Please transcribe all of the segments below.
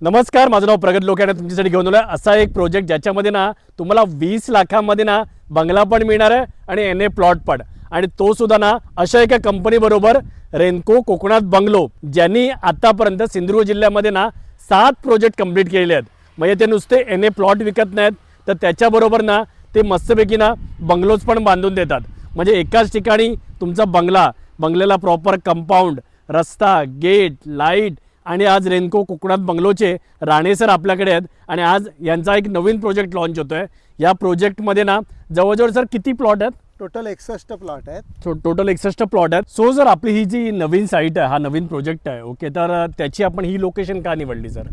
नमस्कार माझं नाव प्रगत लोक आणि तुमच्यासाठी घेऊन आलो असा एक प्रोजेक्ट ज्याच्यामध्ये ना तुम्हाला वीस लाखामध्ये ना बंगला पण मिळणार आहे आणि एन ए प्लॉट पण. आणि तो सुद्धा ना अशा एका कंपनीबरोबर रेनको कोकणात बंगलो ज्यांनी आतापर्यंत सिंधुदुर्ग जिल्ह्यामध्ये ना सात प्रोजेक्ट कंप्लीट केलेले आहेत. म्हणजे ते नुसते एन ए प्लॉट विकत नाहीत तर त्याच्याबरोबर ना ते मस्तपैकी ना बंगलोज पण बांधून देतात. म्हणजे एकाच ठिकाणी तुमचा बंगला बंगल्याला प्रॉपर कंपाऊंड रस्ता गेट लाइट आणि आज रेनको कोकणात बंगलोचे राणे सर आपल्याकडे आहेत. आणि आज यांचा एक नवीन प्रोजेक्ट लॉन्च होतोय. या प्रोजेक्टमध्ये ना जवळजवळ सर किती प्लॉट आहेत? टोटल एकसष्ट प्लॉट आहेत. टोटल एकसष्ट प्लॉट आहेत. सो जर आपली ही जी नवीन साईट आहे हा नवीन प्रोजेक्ट आहे ओके तर त्याची आपण ही लोकेशन का निवडली सर?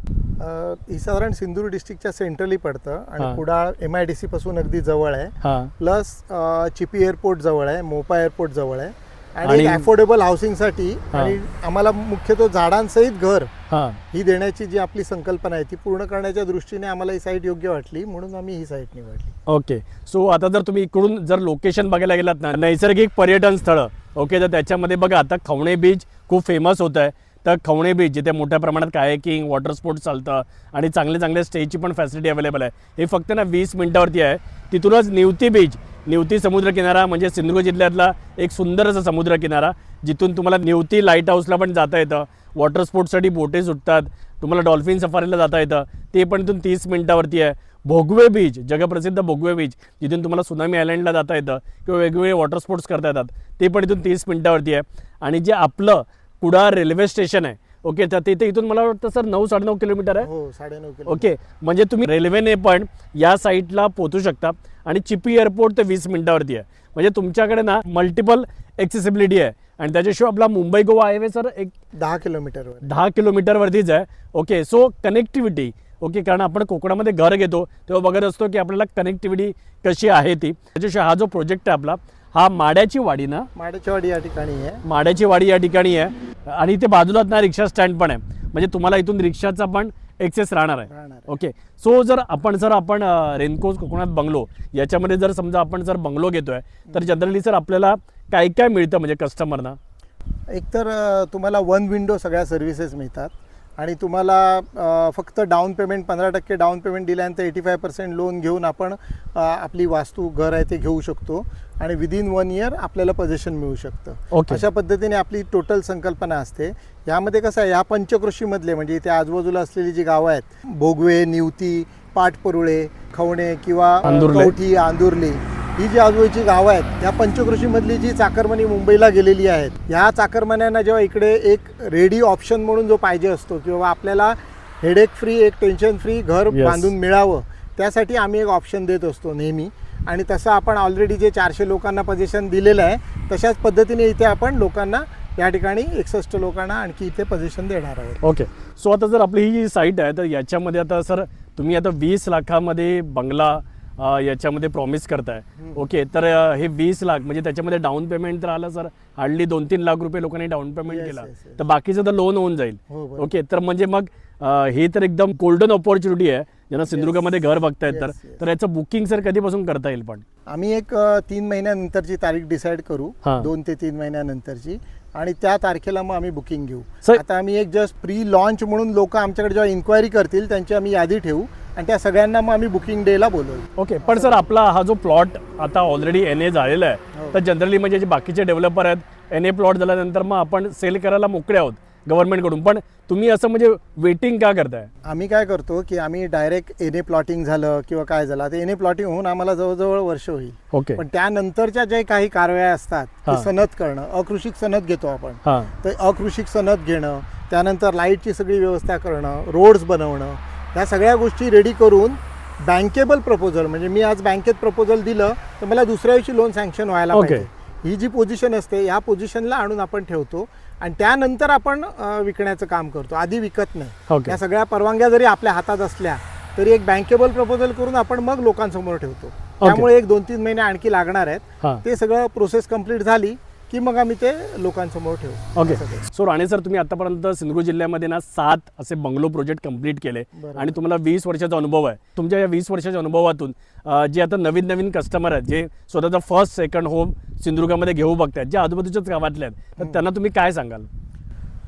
ही साधारण सिंधुदुर्ग डिस्ट्रिक्टच्या सेंट्रली पडतं. आणि Kudal M I D C पासून अगदी जवळ आहे. हां. प्लस चिपी एअरपोर्ट जवळ आहे मोपा एअरपोर्ट जवळ आहे. आणि- अफोर्डेबल हाऊसिंगसाठी हा. आणि आम्हाला मुख्यतः झाडांसहित घर हां. ही देण्याची जी आपली संकल्पना आहे ती पूर्ण करण्याच्या दृष्टीने आम्हाला ही साईट योग्य वाटली म्हणून आम्ही ही साईट निवडली. ओके सो आता जर तुम्ही इकडून जर लोकेशन बघायला गेलात ना नैसर्गिक पर्यटन स्थळं ओके तर त्याच्यामध्ये बघा आता खवणे बीच खूप फेमस होत आहे. तर खवणे बीच जिथे मोठ्या प्रमाणात कायकिंग वॉटर स्पोर्ट्स चालतं आणि चांगले चांगले स्टेची पण फॅसिलिटी अवेलेबल आहे. हे फक्त ना वीस मिनिटावरती आहे. तिथूनच निवती बीच निवती समुद्रकिनारा म्हणजे सिंधुदुर्ग जिल्ह्यातला एक सुंदर असा समुद्रकिनारा. जिथून तुम्हाला निवती लाइट हाऊसला पण जाता येतं. वॉटर स्पोर्ट्ससाठी बोटे सुटतात. तुम्हाला डॉल्फिन सफारीला जाता येतं. ते पण इथून तीस मिनिटावरती आहे. भोगवे बीच जगप्रसिद्ध भोगवे बीच जिथून तुम्हाला सुनामी आयलँडला जाता येतं किंवा वेगवेगळे वॉटर स्पोर्ट्स करता येतात. ते पण इथून तीस मिनिटावरती आहे. आणि जे आपलं कुडाळ रेल्वे स्टेशन आहे ओके तर तिथे इथून मला वाटतं सर नऊ साडेनऊ किलोमीटर आहे. हो साडेनऊ किलो ओके म्हणजे तुम्ही रेल्वेने पण या साईटला पोहोचू शकता. आणि चिपी एअरपोर्ट ते वीस मिनिटावरती आहे. म्हणजे तुमच्याकडे ना मल्टिपल एक्सेसिबिलिटी आहे. आणि त्याच्याशिवाय आपला मुंबई गोवा हायवे सर एक दहा किलोमीटरवर दहा किलोमीटरवरतीच आहे. ओके सो कनेक्टिव्हिटी ओके कारण आपण कोकणामध्ये घर घेतो तेव्हा बघत असतो की आपल्याला कनेक्टिव्हिटी कशी आहे ती. त्याच्याशिवाय हा जो प्रोजेक्ट आहे आपला हा माड्याची वाडी ना? माडेचवाडी या ठिकाणी आहे. माड्याची वाडी या ठिकाणी आहे. आणि इथे बाजूलाच ना रिक्षा स्टँड पण आहे. म्हणजे तुम्हाला इथून रिक्षाचा पण एक्सेस राहणार आहे. राहणार आहे. ओके सो जर आपण जर आपण रेनकोज कोकणात बंगलो याच्यामध्ये जर समजा आपण जर बंगलो घेतोय तर जनरली सर आपल्याला काय काय मिळतं म्हणजे कस्टमरना एकतर अ, तुम्हाला वन विंडो सगळ्या सर्व्हिसेस मिळतात. आणि तुम्हाला फक्त डाऊन पेमेंट पंधरा टक्के डाऊन पेमेंट दिल्यानंतर एटी फाय पर्सेंट लोन घेऊन आपण आपली वास्तू घर आहे ते घेऊ शकतो आणि विदिन वन इयर आपल्याला पोझिशन मिळू शकतं Okay. अशा पद्धतीने आपली टोटल संकल्पना असते यामध्ये कसं आहे या पंचकृषीमधले म्हणजे इथे आजूबाजूला असलेली जी गावं आहेत भोगवे निवती पाटपरुळे खवणे किंवा. कवठी आंदुर्ली ही जी आजूबाजूची गावं आहेत या पंचकृषीमधली जी चाकरमानी मुंबईला गेलेली आहेत ह्या चाकरमान्यांना जेव्हा इकडे एक रेडी ऑप्शन म्हणून जो पाहिजे असतो किंवा आपल्याला हेडेक फ्री एक टेन्शन फ्री घर Yes. बांधून मिळावं त्यासाठी आम्ही एक ऑप्शन देत असतो नेहमी. आणि तसं आपण ऑलरेडी जे चारशे लोकांना पोझिशन दिलेलं आहे तशाच पद्धतीने इथे आपण लोकांना या ठिकाणी एकसष्ट लोकांना आणखी इथे पोझिशन देणार आहोत. ओके सो आता जर आपली ही जी साईट आहे तर याच्यामध्ये आता सर तुम्ही आता वीस लाखामध्ये बंगला याच्यामध्ये प्रॉमिस करताय. ओके तर हे वीस लाख म्हणजे त्याच्यामध्ये डाऊन पेमेंट तर आलं सर. हार्डली दोन तीन लाख रुपये लोकांनी डाऊन पेमेंट केला. तर बाकीचं तर लोन होऊन जाईल. हो. ओके तर म्हणजे मग हे तर एकदम गोल्डन ऑपॉर्च्युनिटी आहे. ज्यांना सिंधुदुर्गामध्ये घर बघतायत तर. तर याचं बुकिंग सर कधीपासून करता येईल पण? आम्ही एक तीन महिन्यानंतरची तारीख डिसाईड करू. हा. दोन ते तीन महिन्यानंतरची. आणि त्या तारखेला मग आम्ही बुकिंग घेऊ. आता आम्ही एक जस्ट प्री लॉन्च म्हणून लोक आमच्याकडे जेव्हा इन्क्वायरी करतील त्यांची आम्ही यादी ठेवू. आणि त्या सगळ्यांना मग आम्ही बुकिंग डेला बोलवू ओके पण सर आपला हा जो प्लॉट आता ऑलरेडी एन ए झालेला आहे हो. तर जनरली म्हणजे जे बाकीचे डेव्हलपर आहेत एन ए प्लॉट झाल्यानंतर मग आपण सेल करायला मोकळे आहोत गव्हर्नमेंटकडून पण तुम्ही असं म्हणजे वेटिंग का करताय? आम्ही काय करतो की आम्ही डायरेक्ट एन ए प्लॉटिंग झालं किंवा काय झालं आता एन ए प्लॉटिंग होऊन आम्हाला जवळजवळ वर्ष होईल. ओके पण त्यानंतरच्या जे काही कारवाया असतात. ते सनद करणं अकृषिक सनद घेतो आपण. तर अकृषिक सनद घेणं त्यानंतर लाईटची सगळी व्यवस्था करणं रोड्स बनवणं ह्या सगळ्या गोष्टी रेडी करून बँकेबल प्रपोजल म्हणजे मी आज बँकेत प्रपोजल दिलं तर मला दुसऱ्या दिवशी लोन सँक्शन व्हायला. पाहिजे. ही जी पोझिशन असते या पोझिशनला आणून आपण ठेवतो आणि त्यानंतर आपण अं, विकण्याचं काम करतो. आधी विकत नाही. ओके या सगळ्या परवानग्या जरी आपल्या हातात असल्या तरी एक बँकेबल प्रपोजल करून आपण मग लोकांसमोर ठेवतो. त्यामुळे एक दोन तीन महिने आणखी लागणार आहेत. हां. ते सगळं प्रोसेस कंप्लीट झाली. की मग आम्ही ते लोकांसमोर ठेवू. ओके असं ते. सो राणे सर तुम्ही आतापर्यंत सिंधुदुर्ग जिल्ह्यामध्ये ना सात असे बंगलो प्रोजेक्ट कंप्लीट केले. बरोबर. आणि तुम्हाला वीस वर्षाचा अनुभव आहे. तुमच्या या वीस वर्षाच्या अनुभवातून अं, जे आता नवीन नवीन कस्टमर आहेत जे स्वतःचा फर्स्ट सेकंड होम सिंधुदुर्गामध्ये घेऊ बघतायत जे आजूबाजूच्याच गावातले आहेत तर त्यांना तुम्ही काय सांगाल?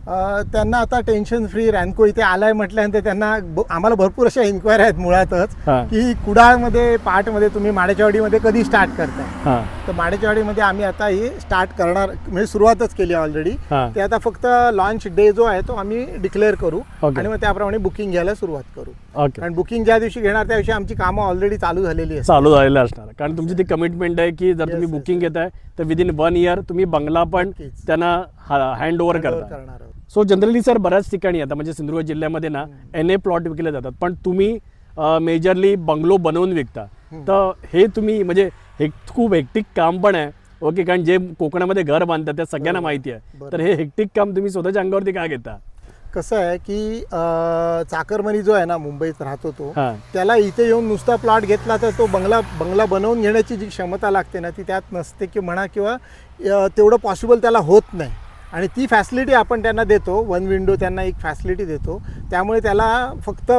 त्यांना आता टेन्शन फ्री रॅन्को इथे आलाय म्हटल्यानंतर त्यांना आम्हाला भरपूर अशा इन्क्वायरी आहेत मुळातच. की कुडाळमध्ये पार्टमध्ये तुम्ही माडेच्यावाडीमध्ये कधी स्टार्ट करताय तर माडेच्यावाडीमध्ये आम्ही आता ही स्टार्ट करणार म्हणजे सुरुवातच केली ऑलरेडी. ते आता फक्त लॉन्च डे जो आहे तो आम्ही डिक्लेअर करू. आणि मग त्याप्रमाणे बुकिंग घ्यायला सुरुवात करू कारण बुकिंग ज्या दिवशी घेणार त्या दिवशी आमची कामं ऑलरेडी चालू झालेली चालू झालेलं असणार कारण तुमची ती कमिटमेंट आहे की जर तुम्ही बुकिंग घेताय तर विदिन वन इयर तुम्ही बंगला पण. त्यांना हँड ओव्हर करता करणार. सो जनरली सर बऱ्याच ठिकाणी आता म्हणजे सिंधुदुर्ग जिल्ह्यामध्ये ना एन ए प्लॉट विकले जातात. पण तुम्ही मेजरली बंगलो बनवून विकता. तर हे तुम्ही म्हणजे हे खूप हेक्टिक काम पण आहे. ओके कारण जे कोकणामध्ये घर बांधतात त्या सगळ्यांना माहिती आहे. तर हे हेक्टिक काम तुम्ही स्वतःच्या अंगावरती काय घेता? कसं आहे की चाकरमनी जो आहे ना मुंबईत राहतो तो त्याला इथे येऊन नुसता प्लॉट घेतला तर तो बंगला बंगला बनवून घेण्याची जी क्षमता लागते ना ती त्यात नसते की म्हणा किंवा तेवढं पॉसिबल त्याला होत नाही. आणि ती फॅसिलिटी आपण त्यांना देतो. वन विंडो त्यांना एक फॅसिलिटी देतो. त्यामुळे त्याला फक्त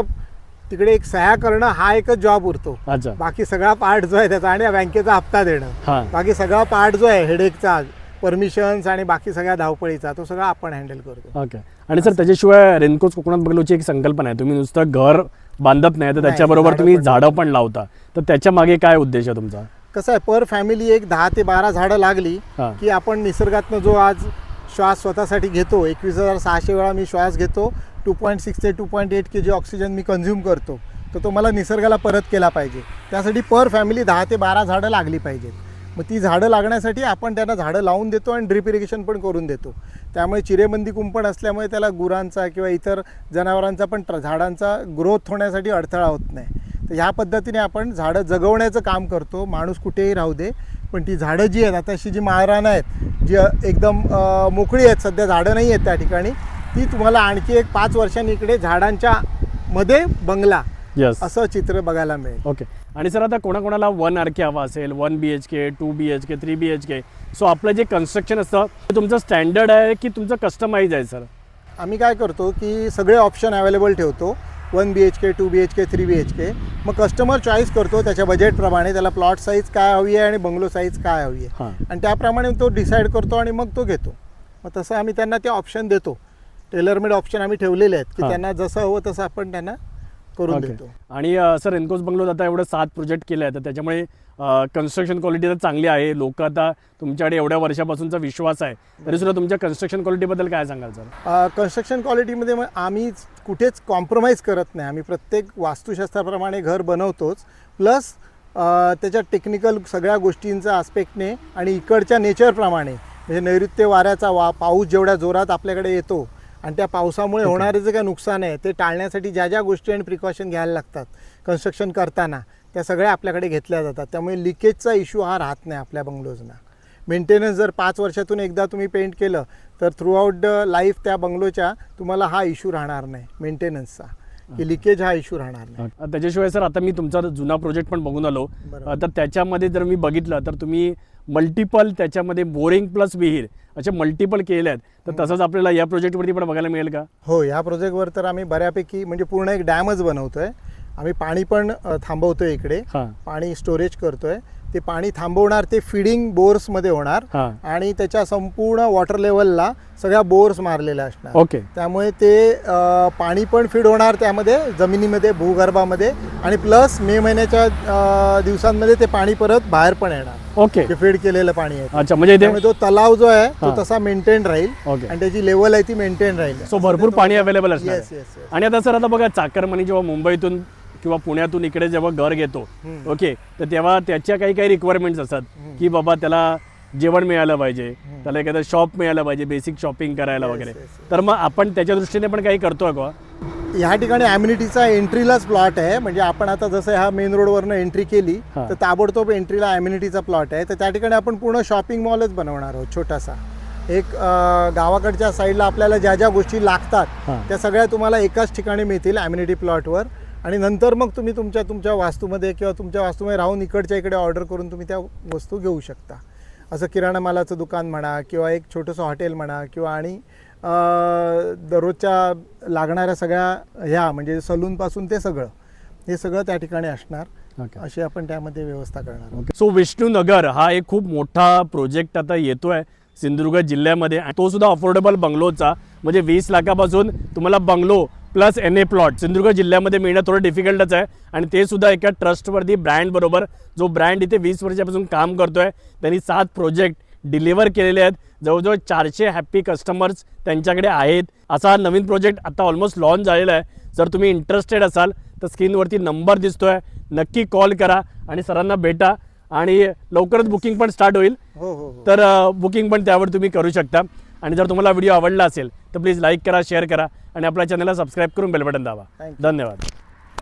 तिकडे एक सह्या करणं हा एकच जॉब उरतो. बाकी सगळा पार्ट जो आहे त्याचा आणि बँकेचा हप्ता देणं. बाकी सगळा पार्ट जो आहे हेडेकचा परमिशन्स आणि बाकी सगळ्या धावपळीचा तो सगळा आपण हँडल करतो. ओके आणि सर त्याच्याशिवाय रेनकोच कोकणात बंगलोची एक संकल्पना आहे. तुम्ही नुसतं घर बांधत नाही तर त्याच्याबरोबर तुम्ही झाडं पण लावता. तर त्याच्यामागे काय उद्देश आहे तुमचा? कसं आहे पर फॅमिली एक दहा ते बारा झाडं लागली की आपण निसर्गातनं जो आज श्वास स्वतःसाठी घेतो. एकवीस हजार सहाशे वेळा मी श्वास घेतो. टू पॉईंट सिक्स ते two point eight K G oxygen मी कन्झ्युम करतो. तर तो मला निसर्गाला परत केला पाहिजे. त्यासाठी पर फॅमिली दहा ते बारा झाडं लागली पाहिजेत. मग ती झाडं लागण्यासाठी आपण त्यांना झाडं लावून देतो आणि ड्रिप इरिगेशन पण करून देतो. त्यामुळे चिरेबंदी कुंपण असल्यामुळे त्याला गुरांचा किंवा इतर जनावरांचा पण झाडांचा ग्रोथ होण्यासाठी अडथळा होत नाही. तर ह्या पद्धतीने आपण झाडं जगवण्याचं काम करतो. माणूस कुठेही राहू दे. पण ती झाडं जी आहेत आता अशी जी माळरानं आहेत जी एकदम मोकळी आहेत सध्या झाडं नाही आहेत त्या ठिकाणी ती तुम्हाला आणखी एक पाच वर्षांनी इकडे झाडांच्या मध्ये बंगला यस असं चित्र बघायला मिळेल. ओके आणि सर आता कोणाकोणाला वन आर के हवा असेल one B H K two B H K three B H K so आपलं जे कन्स्ट्रक्शन असतं ते तुमचं स्टँडर्ड आहे की तुमचं कस्टमाइज आहे सर आम्ही काय करतो की सगळे ऑप्शन अवेलेबल ठेवतो. One B H K two B H K three B H K मग कस्टमर चॉईस करतो त्याच्या बजेटप्रमाणे त्याला प्लॉट साईज काय हवी आहे आणि बंगलो साईज काय हवी आहे. आणि त्याप्रमाणे तो डिसाईड करतो आणि मग तो घेतो. मग तसं आम्ही त्यांना ते ऑप्शन देतो. टेलरमेड ऑप्शन आम्ही ठेवलेले आहेत की. त्यांना जसं हवं तसं आपण त्यांना करून देतो. आणि सर एनकोस बंगलोत आता एवढं सात प्रोजेक्ट केले आहेत तर त्याच्यामुळे कन्स्ट्रक्शन क्वालिटी तर चांगली आहे. लोक आता तुमच्याकडे एवढ्या वर्षापासूनचा विश्वास आहे. तरी सुद्धा तुमच्या कन्स्ट्रक्शन क्वालिटीबद्दल काय सांगाल सर? कन्स्ट्रक्शन क्वालिटीमध्ये मग आम्ही कुठेच कॉम्प्रोमाइज करत नाही. आम्ही प्रत्येक वास्तुशास्त्राप्रमाणे घर बनवतोच. प्लस त्याच्या टेक्निकल सगळ्या गोष्टींचा आस्पेक्टने आणि इकडच्या नेचरप्रमाणे म्हणजे नैऋत्य वाऱ्याचा वा पाऊस जेवढ्या जोरात आपल्याकडे येतो आणि त्या पावसामुळे. होणारे जे काय नुकसान आहे ते टाळण्यासाठी ज्या ज्या गोष्टी आणि प्रिकॉशन घ्यायला लागतात कन्स्ट्रक्शन करताना त्या सगळ्या आपल्याकडे घेतल्या जातात. त्यामुळे लिकेजचा इश्यू हा राहत नाही आपल्या बंगलोजना मेंटेनन्स जर पाच वर्षातून एकदा तुम्ही पेंट केलं तर थ्रू आउट लाईफ त्या बंगलोच्या तुम्हाला हा इश्यू राहणार नाही मेंटेनन्सचा की लिकेज हा इश्यू राहणार नाही. त्याच्याशिवाय सर आता मी तुमचा जुना प्रोजेक्ट पण बघून आलो. तर त्याच्यामध्ये जर मी बघितलं तर तुम्ही मल्टिपल त्याच्यामध्ये बोरिंग प्लस विहीर असे मल्टिपल केले आहेत. तर तसंच आपल्याला या प्रोजेक्टवरती पण बघायला मिळेल का? हो या प्रोजेक्टवर तर आम्ही बऱ्यापैकी म्हणजे पूर्ण एक डॅमच बनवतोय. आम्ही पाणी पण थांबवतोय इकडे. पाणी स्टोरेज करतोय. ते पाणी थांबवणार ते फिडिंग बोर्समध्ये होणार हां. आणि त्याच्या संपूर्ण वॉटर लेवलला सगळ्या बोर्स मारलेल्या असणार. ओके. त्यामुळे ते अ, पाणी पण फीड होणार त्यामध्ये जमिनीमध्ये भूगर्भामध्ये आणि प्लस मे महिन्याच्या अ, दिवसांमध्ये ते पाणी परत बाहेर पण येणार. ओके. जे फीड केलेलं पाणी आहे अच्छा म्हणजे इथे त्यामुळे तो तलाव जो आहे तो हा. तसा मेंटेन राहील ओके. आणि त्याची लेवल आहे ती मेंटेन राहील. सो भरपूर पाणी अवेलेबल असणार. येस आहे. येस येस आणि आता सर आता बघा चाकरमानी जेव्हा मुंबईतून किंवा पुण्यातून इकडे जेव्हा घर घेतो. ओके तर तेव्हा त्याच्या काही काही रिक्वायरमेंट्स असतात की बाबा त्याला जेवण मिळालं पाहिजे त्याला एखादं शॉप मिळालं पाहिजे बेसिक शॉपिंग करायला वगैरे. तर मग आपण त्याच्या दृष्टीने पण काही करतोय का? ह्या ठिकाणी ॲम्युनिटीचा एंट्रीलाच प्लॉट आहे. म्हणजे आपण आता जसं ह्या मेन रोडवरनं एंट्री केली. तर ताबडतोब एंट्रीला ॲम्युनिटीचा प्लॉट आहे. तर त्या ठिकाणी आपण पूर्ण शॉपिंग मॉलच बनवणार आहोत छोटासा. एक गावाकडच्या साईडला आपल्याला ज्या ज्या गोष्टी लागतात त्या सगळ्या तुम्हाला एकाच ठिकाणी मिळतील ॲम्युनिटी प्लॉटवर आणि नंतर मग तुम्ही तुमच्या तुमच्या वास्तूमध्ये किंवा तुमच्या वास्तूमध्ये राहून इकडच्या इकडे ऑर्डर करून तुम्ही त्या वस्तू घेऊ शकता. असं किराणा मालाचं दुकान म्हणा किंवा एक छोटंसं हॉटेल म्हणा किंवा आणि दररोजच्या लागणाऱ्या सगळ्या ह्या म्हणजे सलूनपासून ते सगळं हे सगळं त्या ठिकाणी असणार. अशी आपण त्यामध्ये व्यवस्था करणार सो विष्णुनगर हा एक खूप मोठा प्रोजेक्ट आता येतोय सिंधुदुर्ग जिल्ह्यामध्ये. तो सुद्धा अफोर्डेबल बंगलोचा. म्हणजे वीस लाखापासून तुम्हाला bungalow plus N A plot. Sindhudurg जिल्ह्यामध्ये मिळणं थोडं डिफिकल्टच आहे. आणि ते सुद्धा एका ट्रस्टवरती ब्रँड बरोबर जो ब्रँड इथे वीस वर्षापासून काम करतोय त्यांनी सात प्रोजेक्ट डिलिव्हर केलेले आहेत. जवळजवळ चारशे हॅप्पी कस्टमर्स त्यांच्याकडे आहेत. असा हा नवीन प्रोजेक्ट आता ऑलमोस्ट लॉन्च झालेला आहे. जर तुम्ही इंटरेस्टेड असाल तर स्क्रीनवरती नंबर दिसतोय. नक्की कॉल करा आणि सरांना भेटा. आणि लवकरच बुकिंग पण स्टार्ट होईल. हो हो हो. तर बुकिंग पण त्यावर तुम्ही करू शकता. आणि जर तुम्हाला व्हिडिओ आवडला असेल तर प्लीज लाईक करा शेअर करा आणि आपल्या चॅनलला सबस्क्राईब करून बेल बटन दाबा. धन्यवाद